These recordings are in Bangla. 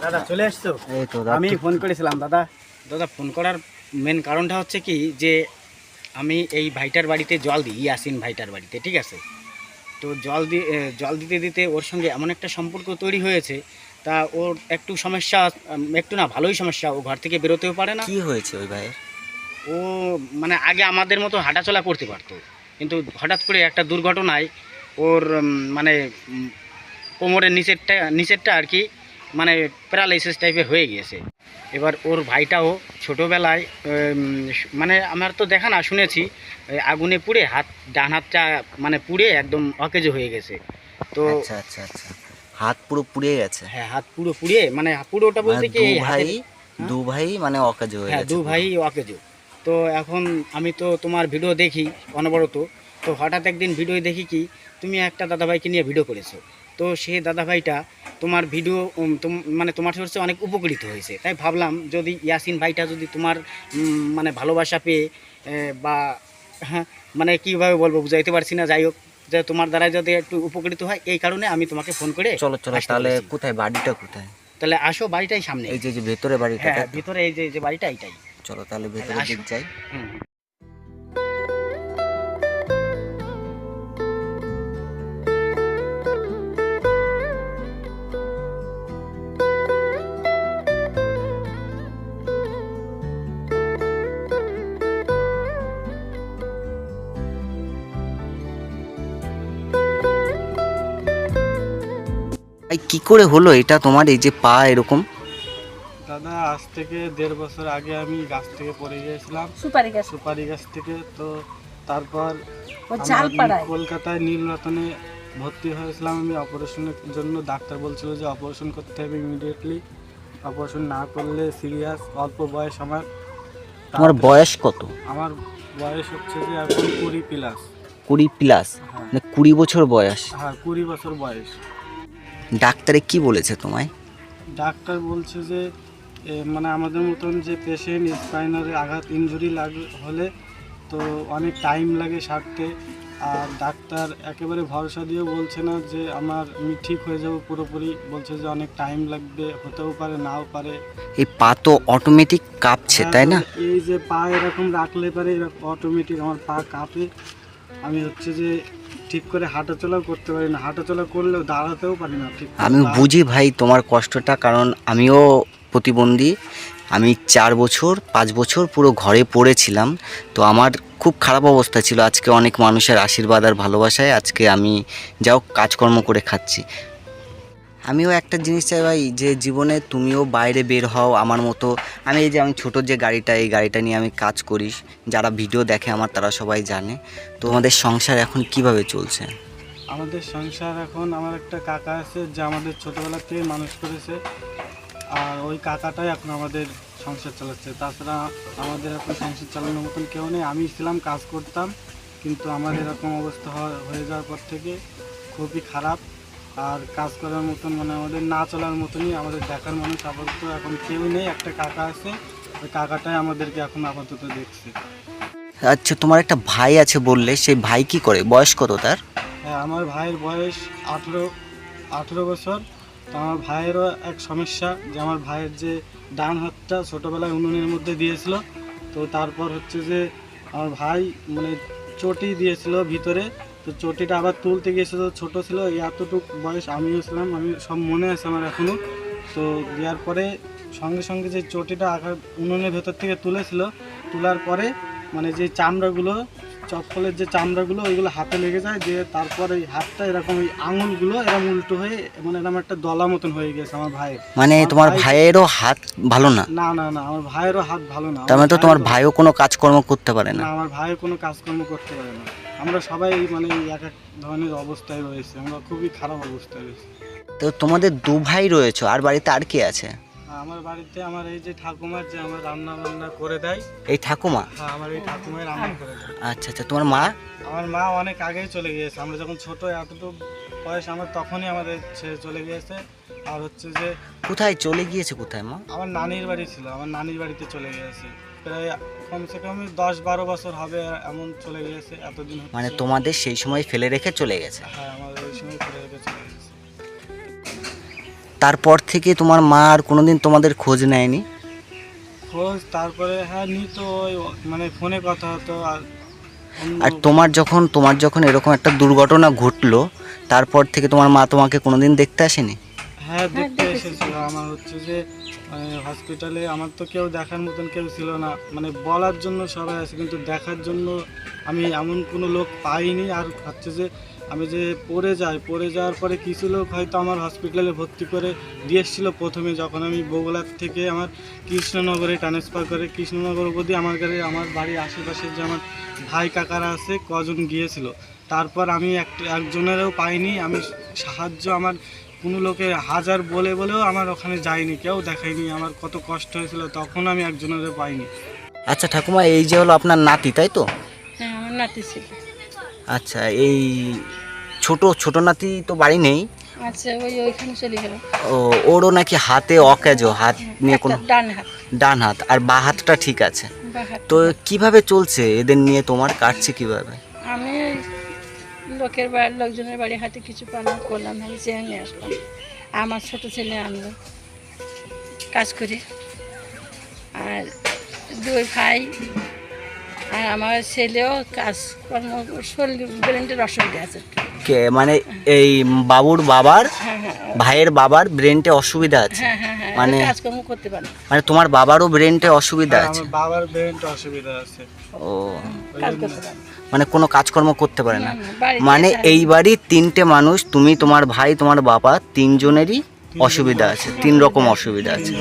হ্যাঁ। দাদা চলে আসছো এই তো আমি ফোন করেছিলাম দাদা। দাদা ফোন করার মেন কারণটা হচ্ছে কি যে আমি এই ভাইটার বাড়িতে জল দিই ইয়াসিন ভাইটার বাড়িতে ঠিক আছে? তো জল দিয়ে জল দিতে দিতে ওর সঙ্গে এমন একটা সম্পর্ক তৈরি হয়েছে তা ওর একটু সমস্যা একটু না ভালোই সমস্যা ও ঘর থেকে বেরোতেও পারে না। কি হয়েছে ওই ভাইয়ের? ও মানে আগে আমাদের মতো হাঁটাচলা করতে পারতো কিন্তু হঠাৎ করে একটা দুর্ঘটনায় ওর মানে কোমরের নিচেরটা নিচেরটা আর কি মানে প্যারালাইসিস টাইপের হয়ে গিয়েছে। এবার ওর ভাইটাও ছোটোবেলায় মানে আমার তো দেখা না শুনেছি আগুনে পুড়ে হাত ডান হাতটা মানে পুড়ে একদম অকেজো হয়ে গেছে। তো আচ্ছা আচ্ছা আচ্ছা। হাত পুরো পুড়ে গেছে? হ্যাঁ হাত পুরো পুড়িয়ে মানে পুরোটা বলতে মানে কি ভাই দু ভাই মানে অকাজ হয়ে হ্যাঁ গেছে দু ভাই অকেজো। তো এখন আমি তো তোমার ভিডিও দেখি অনবরত। তো হঠাৎ একদিন ভিডিও দেখি কি তুমি একটা দাদাভাইকে নিয়ে ভিডিও করেছ। তো সেই দাদাভাইটা তোমার ভিডিও মানে তোমার হচ্ছে অনেক উপকৃত হয়েছে। তাই ভাবলাম যদি ইয়াসিন ভাইটা যদি তোমার মানে ভালোবাসা পেয়ে বা হ্যাঁ মানে কীভাবে বলব বুঝাইতে পারছি না যাই হোক যে তোমার দ্বারা যদি একটু উপকৃত হয় এই কারণে আমি তোমাকে ফোন করে চলো চলো তাহলে কোথায় বাড়িটা কোথায়? তাহলে আসো বাড়িটাই সামনে। এই যে ভেতরে বাড়িটা হ্যাঁ? ভিতরে এই যে বাড়িটা এইটাই। চলো তাহলে ভেতরে যাই। হুম। কি করে হলো? এটা তোমার এই যে পা এরকম? দাদা আজ থেকে দেড় বছর আগে আমি গাছ থেকে পড়ে গিয়েছিলাম। সুপারি গাছ। সুপারি গাছ থেকে তো তারপর কলকাতায় নীলরতনে ভর্তি হয়েছিলাম। আমি অপারেশনের জন্য ডাক্তার বলছিল যে অপারেশন করতে হবে ইমিডিয়েটলি অপারেশন না করলে সিরিয়াস অল্প বয়স আমার। তোমার বয়স কত? আমার বয়স হচ্ছে যে এখন কুড়ি প্লাস কুড়ি প্লাস হ্যাঁ। মানে কুড়ি বছর বয়স। হ্যাঁ কুড়ি বছর বয়স। ডাক্তারে কি বলেছে তোমায়? ডাক্তার বলছে যে এ, মানে আমাদের মতন যে পেশেন্ট স্পাইনারে আঘাত ইনজুরি লাগ হলে তো অনেক টাইম লাগে সারতে। আর ডাক্তার একেবারে ভরসা দিয়েও বলছে না যে আমার আমি ঠিক হয়ে যাব পুরোপুরি। বলছে যে অনেক টাইম লাগবে হতেও পারে নাও পারে। এই পা তো অটোমেটিক কাঁপছে তাই না? হ্যাঁ, এই যে পা এরকম রাখলে পারে অটোমেটিক আমার পা কাঁপে। আমি হচ্ছে যে ঠিক করে হাঁটাচলাও করতে পারি না। হাঁটাচলা করলেও দাঁড়াতেও পারি না ঠিক আমি বুঝি ভাই তোমার কষ্টটা কারণ আমিও প্রতিবন্ধী। আমি চার বছর পাঁচ বছর পুরো ঘরে পড়েছিলাম। তো আমার খুব খারাপ অবস্থা ছিল। আজকে অনেক মানুষের আশীর্বাদ আর ভালোবাসায় আজকে আমি যাও কাজকর্ম করে খাচ্ছি। আমিও একটা জিনিস চাই ভাই, যে জীবনে তুমিও বাইরে বের হও আমার মতো। আমি এই যে আমি ছোট যে গাড়িটা, এই গাড়িটা নিয়ে আমি কাজ করি, যারা ভিডিও দেখে আমার তারা সবাই জানে। তো আমাদের সংসার এখন কীভাবে চলছে? আমাদের সংসার এখন, আমার একটা কাকা আছে যে আমাদের ছোটোবেলা থেকে মানুষ করেছে। আর ওই কাকাটাই এখন আমাদের সংসার চালাচ্ছে। তাছাড়া আমাদের এখন সংসার চালানোর মতন কেউ নেই। আমি ছিলাম, কাজ করতাম, কিন্তু আমার এরকম অবস্থা হয়ে যাওয়ার পর থেকে খুবই খারাপ। আর কাজ করার মতন মানে আমাদের না চলার মতনই আমাদের দেখার মানুষ আপাতত এখন কেউ নেই একটা কাকা আছে। ওই কাকাটাই আমাদেরকে এখন আপাতত দেখছে। আচ্ছা তোমার একটা ভাই আছে বললে সেই ভাই কি করে? বয়স কত তার? হ্যাঁ আমার ভাইয়ের বয়স আঠেরো আঠেরো বছর। তো আমার ভাইয়েরও এক সমস্যা যে আমার ভাইয়ের যে ডান হাতটা ছোটোবেলায় উনুনের মধ্যে দিয়েছিল। তো তারপর হচ্ছে যে আমার ভাই মানে চটি দিয়েছিল ভিতরে। তো চটিটা আবার তুলতে গিয়েছে তো ছোট ছিল এতটুক বয়স আমিও ছিলাম আমি সব মনে আছে আমার এখনও তো দেওয়ার পরে সঙ্গে সঙ্গে যে চটিটা আঘাত উনুনের ভেতর থেকে তুলেছিল তোলার পরে মানে যে চামড়াগুলো চপ্পলের যে চামড়াগুলো ওইগুলো হাতে লেগে যায় যে তারপর ওই হাতটা এরকম ওই আঙুলগুলো এরকম উল্টো হয়ে মানে এরকম একটা দলা মতন হয়ে গেছে আমার ভাইয়ের। মানে তোমার ভাইয়েরও হাত ভালো না? না না না আমার ভাইয়েরও হাত ভালো না। তার মানে তো তোমার ভাইও কোনো কাজকর্ম করতে পারে না? না আমার ভাইও কোনো কাজকর্ম করতে পারে না। আমরা সবাই মানে এক এক ধরনের অবস্থায় রয়েছে আমরা খুবই খারাপ অবস্থায় রয়েছি। তো তোমাদের দু ভাই রয়েছে আর বাড়িতে আর কে আছে? আমার বাড়িতে আমার এই যে ঠাকুমার যে আমার রান্না বান্না করে দেয় এই ঠাকুমা? হ্যাঁ আমার এই ঠাকুমাই রান্না করে দেয়। আচ্ছা আচ্ছা তোমার মা? আমার মা অনেক আগেই চলে গিয়েছে আমরা যখন ছোট এতটুকু বয়স আমার তখনই আমাদের ছেড়ে চলে গিয়েছে। আর হচ্ছে যে কোথায় চলে গিয়েছে কোথায় মা? আমার নানির বাড়ি ছিল আমার নানির বাড়িতে চলে গিয়েছে। প্রায় কমসে কম দশ বারো বছর হবে এমন চলে গিয়েছে এতদিন মানে তোমাদের সেই সময় ফেলে রেখে চলে গেছে? হ্যাঁ আমাদের ওই সময় ফিরে রেখে চলে গেছে। তারপর থেকে তোমার মা আর কোনোদিন তোমাদের খোঁজ নেয়নি? খোঁজ তারপরে হ্যাঁ নিত ওই মানে ফোনে কথা হতো আর অন্য- আর তোমার যখন তোমার যখন এরকম একটা দুর্ঘটনা ঘটলো তারপর থেকে তোমার মা তোমাকে কোনোদিন দেখতে আসেনি? হ্যাঁ দেখতে এসেছিল। আমার হচ্ছে যে হসপিটালে আমার তো কেউ দেখার মতন কেউ ছিল না। মানে বলার জন্য সবাই আছে, কিন্তু দেখার জন্য আমি এমন কোনো লোক পাইনি। আর হচ্ছে যে আমি যে পড়ে যাই, পড়ে যাওয়ার পরে কিছু লোক হয়তো আমার হসপিটালে ভর্তি করে দিয়ে এসেছিল প্রথমে। যখন আমি বগুলার থেকে আমার কৃষ্ণনগরে ট্রান্সফার করে, কৃষ্ণনগর অবধি আমার গাড়ি, আমার বাড়ির আশেপাশে যে আমার ভাই কাকারা আছে, কজন গিয়েছিল। তারপর আমি এক, একজনেরও পাইনি। আমি সাহায্য আমার কোনো লোকে হাজার বলে বলেও আমার ওখানে যায়নি কেউ দেখায়নি আমার কত কষ্ট হয়েছিল তখন আমি একজনেরও পাইনি। আচ্ছা ঠাকুমা এই যে হলো আপনার নাতি তাই তো? হ্যাঁ আমার নাতি ছিল। আচ্ছা এই ছোট ছোট নাতি তো বাড়ি নেই? আচ্ছা ওই ওইখানে চলে গেল। ও ওরও নাকি হাতে অকেজ হাত নিয়ে কোনো ডান হাত। ডান হাত আর বা হাতটা ঠিক আছে? তো কীভাবে চলছে এদের নিয়ে? তোমার কাটছে কীভাবে? আমি লোকের বাড়ির লোকজনের বাড়ি হাতে কিছু পালন করলাম, আমি চেয়ে নিয়ে আসলাম। আমার ছোট ছেলে আনলো, কাজ করে। আর দুই ভাই আর আমার ছেলেও কাজকর্ম শরীর ব্রেন্ডের অসুবিধা আছে। কে মানে এই বাবুর বাবার হ্যাঁ হ্যাঁ ভাইয়ের বাবার ব্রেনটে অসুবিধা আছে? হ্যাঁ হ্যাঁ হ্যাঁ মানে- কাজকর্ম করতে পারে মানে তোমার বাবারও ব্রেনটে অসুবিধা আছে? বাবার ব্রেনটা অসুবিধা আছে। ও। মানে কোনো কাজকর্ম করতে পারে না? মানে। এই বাড়ির তিনটে মানুষ তুমি তোমার ভাই তোমার বাবা তিনজনেরই অসুবিধা আছে তিন রকম অসুবিধা আছে।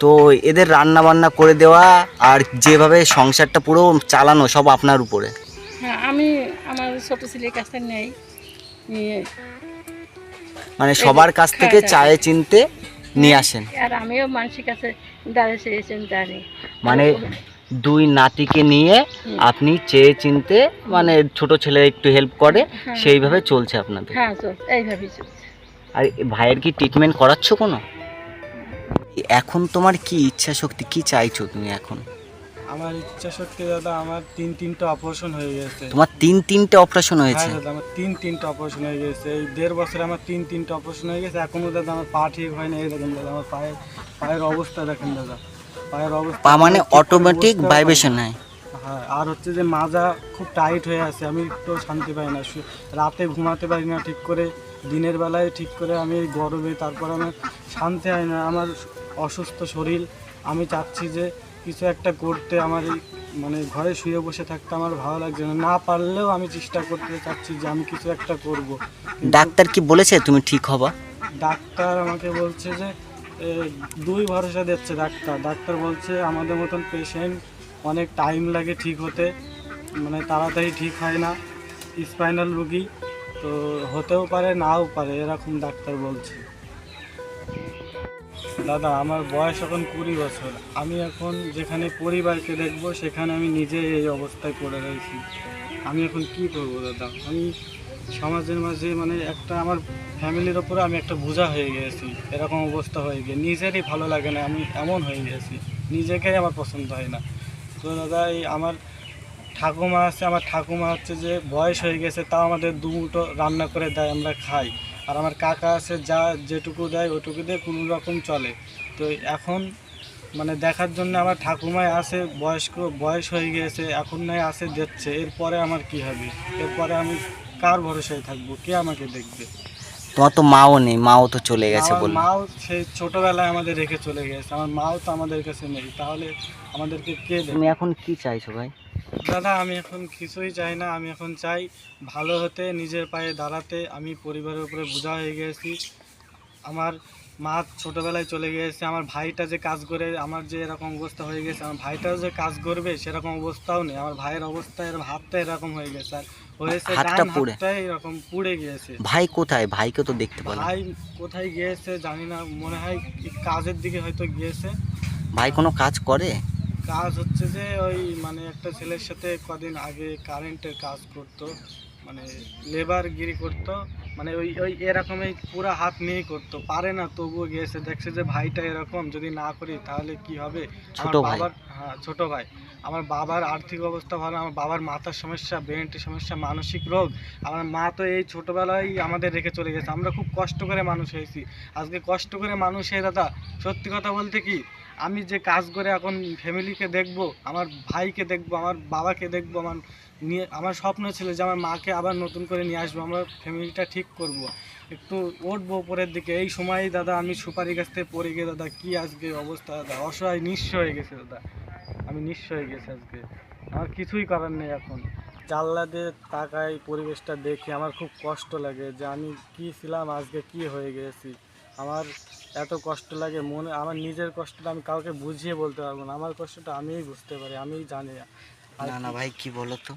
তো এদের রান্না বান্না করে দেওয়া আর যেভাবে সংসারটা পুরো চালানো সব আপনার উপরে। হ্যাঁ আমি আমার ছোট ছেলের কাছে নেই নিয়ে মানে সবার কাছ থেকে। চায়ে চিনতে নিয়ে আসেন। আর আমিও মানুষের কাছে দাঁড়িয়ে চেয়েছেন মানে দুই নাতিকে নিয়ে আপনি চেয়ে চিনতে মানে ছোট ছেলে একটু হেল্প করে হ্যাঁ। সেইভাবে চলছে আপনাদের। হ্যাঁ এইভাবেই চলছে। আর ভাইয়ের কি ট্রিটমেন্ট করাচ্ছ কোনো? এখন তোমার কি ইচ্ছা শক্তি? কি চাইছো তুমি এখন? আমার ইচ্ছা শক্তি দাদা আমার তিন তিনটা অপারেশন হয়ে গেছে। তোমার তিন তিনটে অপারেশন হয়েছে? হ্যাঁ দাদা আমার তিন তিনটা অপারেশন হয়ে গেছে। এই দেড় বছরে আমার তিন তিনটা অপারেশন হয়ে গেছে। এখনও দাদা আমার পা ঠিক হয় না। এই দেখেন দাদা আমার পায়ের পায়ের অবস্থা দেখেন দাদা। পায়ের অবস্থা পা মানে অটোমেটিক ভাইব্রেশন হয় হ্যাঁ আর হচ্ছে যে মাজা খুব টাইট হয়ে আছে। আমি একটু শান্তি পাই না। রাতে ঘুমাতে পারি না ঠিক করে। দিনের বেলায় ঠিক করে আমি গরমে তারপর আমার শান্তি হয় না। আমার অসুস্থ শরীর আমি চাচ্ছি যে কিছু একটা করতে আমার এই মানে ঘরে শুয়ে বসে থাকতে আমার ভালো লাগছে না। না পারলেও আমি চেষ্টা করতে চাচ্ছি যে আমি কিছু একটা করব। ডাক্তার কি বলেছে তুমি ঠিক হবা? ডাক্তার আমাকে বলছে যে এ, দুই ভরসা দিচ্ছে ডাক্তার। ডাক্তার বলছে আমাদের মতন পেশেন্ট অনেক টাইম লাগে ঠিক হতে মানে তাড়াতাড়ি ঠিক হয় না স্পাইনাল রুগী তো হতেও পারে নাও পারে এরকম ডাক্তার বলছে। দাদা, আমার বয়স এখন কুড়ি বছর। আমি এখন যেখানে পরিবারকে দেখব, সেখানে আমি নিজে এই অবস্থায় পড়ে রয়েছি। আমি এখন কি করব দাদা? আমি সমাজের মাঝে মানে একটা আমার ফ্যামিলির ওপরে আমি একটা বোঝা হয়ে গেছি এরকম অবস্থা হয়ে গিয়ে নিজেরই ভালো লাগে না, আমি এমন হয়ে গেছি নিজেকেই আমার পছন্দ হয় না। তো দাদা, এই আমার ঠাকুমা আছে, আমার ঠাকুমা হচ্ছে যে বয়স হয়ে গেছে, তাও আমাদের দুমুটো রান্না করে দেয়, আমরা খাই। আর আমার কাকা আছে যা যেটুকু দেয় ওটুকু দিয়ে কোনো রকম চলে। তো এখন মানে দেখার জন্য আমার ঠাকুমাই আছে বয়স্ক বয়স হয়ে গিয়েছে এখন নয় আছে দিচ্ছে এরপরে আমার কি হবে? এরপরে আমি কার ভরসায় থাকব? কে আমাকে দেখবে? তোমার তো মাও নেই মাও তো চলে গেছে আমার মাও সেই ছোটবেলায় আমাদের রেখে চলে গেছে আমার মাও তো আমাদের কাছে নেই। তাহলে আমাদেরকে কে তুমি এখন কি চাইছো ভাই? দাদা আমি এখন কিছুই চাই না। আমি এখন চাই ভালো হতে নিজের পায়ে দাঁড়াতে। আমি পরিবারের উপরে বোঝা হয়ে গেছি। আমার মা ছোটোবেলায় চলে গিয়েছে। আমার ভাইটা যে কাজ করে আমার যে এরকম অবস্থা হয়ে গেছে আমার ভাইটাও যে কাজ করবে সেরকম অবস্থাও নেই। আমার ভাইয়ের অবস্থা এর হাতটা এরকম হয়ে গেছে। আর হয়েছে ডান? এরকম পুড়ে গিয়েছে। ভাই কোথায়? ভাইকে তো দেখতে পেলাম ভাই কোথায় গিয়েছে জানি না। মনে হয় কাজের দিকে হয়তো গিয়েছে। ভাই কোনো কাজ করে? কাজ হচ্ছে যে ওই মানে একটা ছেলের সাথে কদিন আগে কারেন্টের কাজ করতো মানে লেবার গিরি করতো মানে ওই ওই এরকমই পুরো হাত নিয়েই করতো। পারে না তবুও গিয়েছে দেখছে যে ভাইটা এরকম যদি না করি তাহলে কি হবে? আমার ছোট বাবার হ্যাঁ ছোট ভাই। আমার বাবার আর্থিক অবস্থা ভালো আমার বাবার মাথার সমস্যা ব্রেনটির সমস্যা মানসিক রোগ। আমার মা তো এই ছোটোবেলায় আমাদের রেখে চলে গেছে। আমরা খুব কষ্ট করে মানুষ হয়েছি। আজকে কষ্ট করে মানুষ হয়ে দাদা সত্যি কথা বলতে কি? আমি যে কাজ করে এখন ফ্যামিলিকে দেখব, আমার ভাইকে দেখব, আমার বাবাকে দেখব, আমার নিয়ে, আমার স্বপ্ন ছিল যে আমার মাকে আবার নতুন করে নিয়ে আসব, আমরা ফ্যামিলিটা ঠিক করব। একটু উঠবো উপরের দিকে, এই সময়ই দাদা আমি সুপারি গাছ থেকে পড়ে গিয়ে, দাদা কি আজকে অবস্থা, দাদা অসহায়, নিঃস্ব হয়ে গেছে, দাদা। আমি নিঃস্ব হয়ে গেছি আজকে। আমার কিছুই করার নেই এখন। জানলা দিয়ে তাকাই পরিবেশটা দেখি, আমার খুব কষ্ট লাগে যে আমি কি ছিলাম, আজকে কি হয়ে গেছি। আমার এত কষ্ট লাগে মনে আমার নিজের কষ্টটা আমি কাউকে বুঝিয়ে বলতে পারব না। আমার কষ্টটা আমিই বুঝতে পারি আমিই জানি। না না ভাই কি বলো তো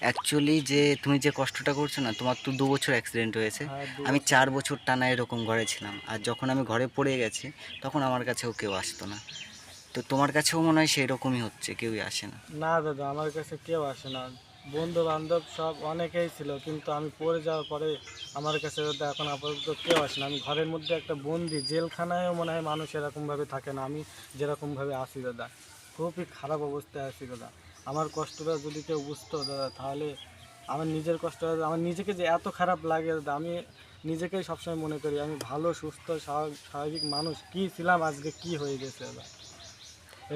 অ্যাকচুয়ালি যে তুমি যে কষ্টটা করছ না তোমার তো দু বছর অ্যাক্সিডেন্ট হয়েছে। হ্যাঁ, আমি চার বছর টানা এরকম ঘরে ছিলাম। আর যখন আমি ঘরে পড়ে গেছি তখন আমার কাছেও কেউ আসতো না। তো তোমার কাছেও মনে হয় সেই রকমই হচ্ছে কেউই আসে না। না দাদা আমার কাছে কেউ আসে না। বন্ধু বান্ধব সব অনেকেই ছিল, কিন্তু আমি পড়ে যাওয়ার পরে আমার কাছে এখন আপাতত কেউ আসে না। আমি ঘরের মধ্যে একটা বন্দি জেলখানায়ও মনে হয় মানুষ এরকমভাবে থাকে না, আমি যেরকমভাবে আসি দাদা। খুবই খারাপ অবস্থায় আছি দাদা। আমার কষ্টটা যদি কেউ বুঝতো দাদা, তাহলে আমার নিজের কষ্টটা আমার নিজেকে যে এত খারাপ লাগে দাদা, আমি নিজেকেই সবসময় মনে করি, আমি ভালো, সুস্থ স্বাভাবিক মানুষ কি ছিলাম, আজকে কি হয়ে গেছে দাদা?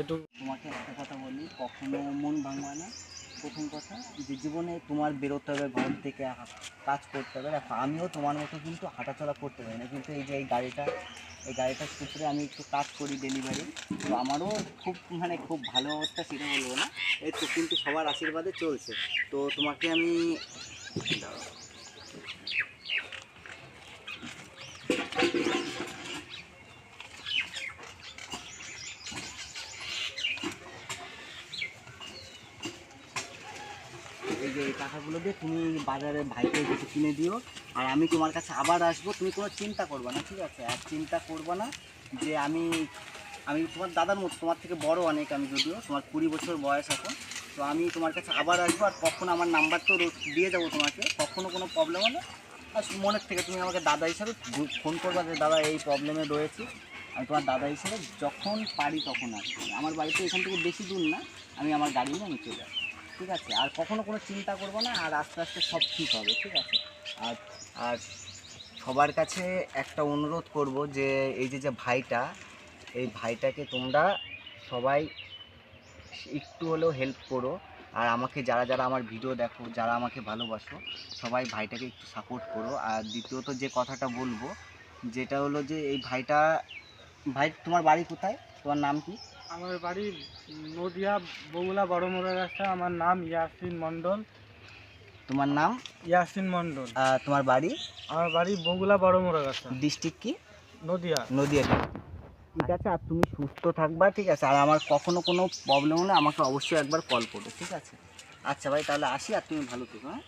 এটুকু তোমাকে একটা কথা বলি, কখনো মন ভাঙবা না। প্রথম কথা যে জীবনে তোমার বেরোতে হবে, ঘর থেকে কাজ করতে হবে। দেখো, আমিও তোমার মতো কিন্তু হাঁটাচলা করতে পারি না। কিন্তু এই যে এই গাড়িটা, এই গাড়িটার সূত্রে আমি একটু কাজ করি ডেলিভারি তো আমারও খুব মানে খুব ভালো অবস্থা সেটা বলব না। এই তো কিন্তু সবার আশীর্বাদে চলছে। তো তোমাকে আমি টাকাগুলো দিয়ে তুমি বাজারে ভাইকে কিছু কিনে দিও। আর আমি তোমার কাছে আবার আসব, তুমি কোনো চিন্তা করবে না, ঠিক আছে? আর চিন্তা করবে না যে আমি আমি তোমার দাদার মতো, তোমার থেকে বড় অনেক আমি যদিও, তোমার কুড়ি বছর বয়স এখন। তো আমি তোমার কাছে আবার আসব আর কখন আমার নাম্বার তো দিয়ে যাব তোমাকে, কখনো কোনো প্রবলেম হলে। আর মনের থেকে তুমি আমাকে দাদা হিসাবে ফোন করবা যে, দাদা, এই প্রবলেমে রয়েছি। আমি তোমার দাদা হিসেবে যখন পারি তখন আসব। আমার বাড়িতে এখান থেকে বেশি দূর না, আমি আমার গাড়ি নিয়ে আমি চলে আসব। ঠিক আছে, আর কখনো কোনো চিন্তা করব না, আর আস্তে আস্তে সব ঠিক হবে, ঠিক আছে। আর আর সবার কাছে একটা অনুরোধ করব যে, এই যে যে ভাইটা, এই ভাইটাকে তোমরা সবাই একটু হলেও হেল্প করো, আর আমাকে যারা যারা আমার ভিডিও দেখো, যারা আমাকে ভালোবাসো, সবাই ভাইটাকে একটু সাপোর্ট করো। আর দ্বিতীয়ত যে কথাটা বলব, যেটা হলো যে, এই ভাইটা, ভাই, তোমার বাড়ি কোথায়? তোমার নাম কি? আমার বাড়ি নদিয়া বগুলা বড়মোড়া রাস্তা। আমার নাম ইয়াসিন মণ্ডল। তোমার নাম? ইয়াসিন মণ্ডল। আহ, তোমার বাড়ি? আমার বাড়ি বগুলা বড়মোড়া রাস্তা। ডিস্ট্রিক্ট কি? নদিয়া। নদিয়া। ঠিক আছে আর তুমি সুস্থ থাকবা ঠিক আছে? আর আমার কখনো কোনো প্রবলেম হলে আমাকে অবশ্যই একবার কল করো ঠিক আছে? আচ্ছা ভাই তাহলে আসি আর তুমি ভালো থেকো হ্যাঁ?